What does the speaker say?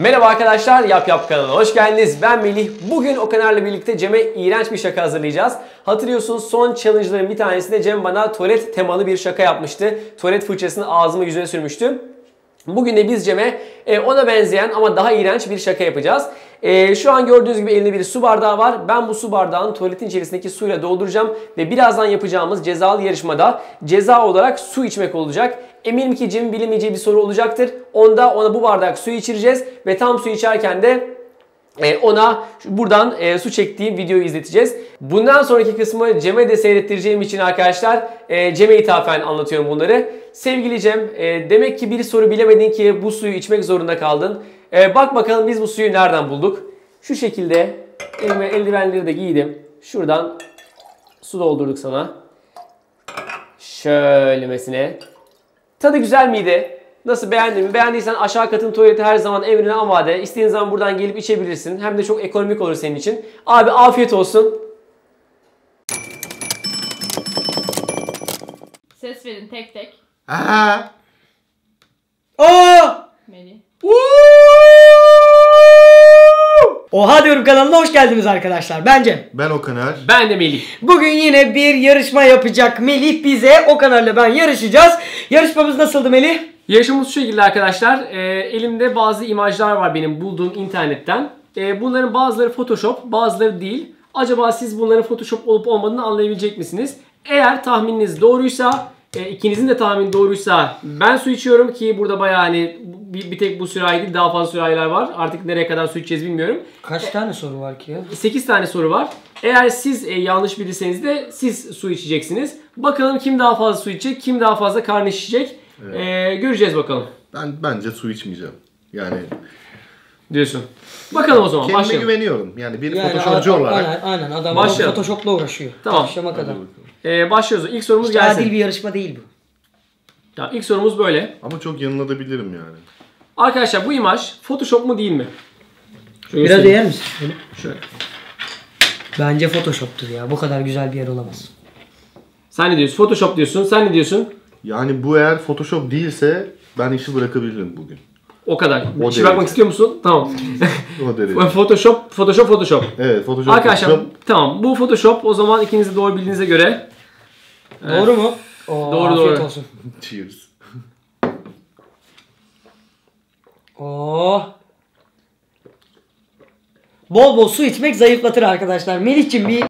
Merhaba arkadaşlar, Yap Yap kanalına hoş geldiniz. Ben Melih. Bugün o kanalla birlikte Cem'e iğrenç bir şaka hazırlayacağız. Hatırlıyorsunuz son challenge'ların bir tanesinde Cem bana tuvalet temalı bir şaka yapmıştı. Tuvalet fırçasını ağzıma yüzüne sürmüştü. Bugün de biz Cem'e e, ona benzeyen ama daha iğrenç bir şaka yapacağız. E, şu an gördüğünüz gibi elinde bir su bardağı var. Ben bu su bardağını tuvaletin içerisindeki suyla dolduracağım ve birazdan yapacağımız cezalı yarışmada ceza olarak su içmek olacak. Eminim ki Cem'in bilemeyeceği bir soru olacaktır. Onda ona bu bardak su içireceğiz ve tam su içerken de e, ona buradan e, su çektiğim videoyu izleteceğiz. Bundan sonraki kısmı Cem'e de seyrettireceğim için arkadaşlar e, Cem'e ithafen anlatıyorum bunları. Sevgili Cem, e, demek ki bir soru bilemedin ki bu suyu içmek zorunda kaldın. E, bak bakalım biz bu suyu nereden bulduk? Şu şekilde elime eldivenleri de giydim. Şuradan su doldurduk sana. Şöylemesine. Tadı güzel miydi? Nasıl beğendin mi? Beğendiysen aşağı katın tuvaleti her zaman emrine amade. İstediğin zaman buradan gelip içebilirsin. Hem de çok ekonomik olur senin için. Abi afiyet olsun. Ses verin tek tek. Aha. Aa! Melih. Oha diyorum kanalına hoş geldiniz arkadaşlar. Bence. Ben o kanal. Ben de Melih. Bugün yine bir yarışma yapacak Melih bize. O kanalda ben yarışacağız. Yarışmamız nasıldı Melih? Yarışmamız şu şekilde arkadaşlar. Ee, elimde bazı imajlar var benim bulduğum internetten. Ee, bunların bazıları Photoshop, bazıları değil. Acaba siz bunların Photoshop olup olmadığını anlayabilecek misiniz? Eğer tahmininiz doğruysa, e, ikinizin de tahmini doğruysa ben su içiyorum ki burada bayağı hani bir, bir tek bu sürahi değil daha fazla sürahiler var. Artık nereye kadar su içeceğiz bilmiyorum. Kaç tane soru var ki ya? 8 tane soru var. Eğer siz e, yanlış bilirseniz de siz su içeceksiniz. Bakalım kim daha fazla su içecek, kim daha fazla karnı şişecek. E, göreceğiz bakalım Ben bence su içmeyeceğim. Yani diyorsun. Bakalım o zaman kendime başlayalım. güveniyorum. Yani bir Yani a- olarak. Aynen, aynen adam Başlayalım. Photoshop'la uğraşıyor. Tamam. Akşama kadar. E, başlıyoruz. İlk sorumuz Hiç gelsin. adil bir yarışma değil bu. Ya, ilk sorumuz böyle. Ama çok yanılabilirim yani. Arkadaşlar bu imaj Photoshop mu değil mi? Şöyle Biraz yer misin? Şöyle. Şöyle. Bence Photoshop'tur ya. Bu kadar güzel bir yer olamaz. Sen ne diyorsun? Photoshop diyorsun. Sen ne diyorsun? Yani bu eğer photoshop değilse ben işi bırakabilirim bugün. O kadar. O şey derece. bakmak istiyor musun? Tamam. O derece. Photoshop, Photoshop, Photoshop. evet photoshop. Arkadaşlar Photoshop. tamam bu Photoshop o zaman ikiniz de doğru bildiğinize göre Doğru mu? Oo, Doğru, afiyet doğru. olsun. Cheers. Oo. Bol bol su içmek zayıflatır arkadaşlar. Melih'cim bir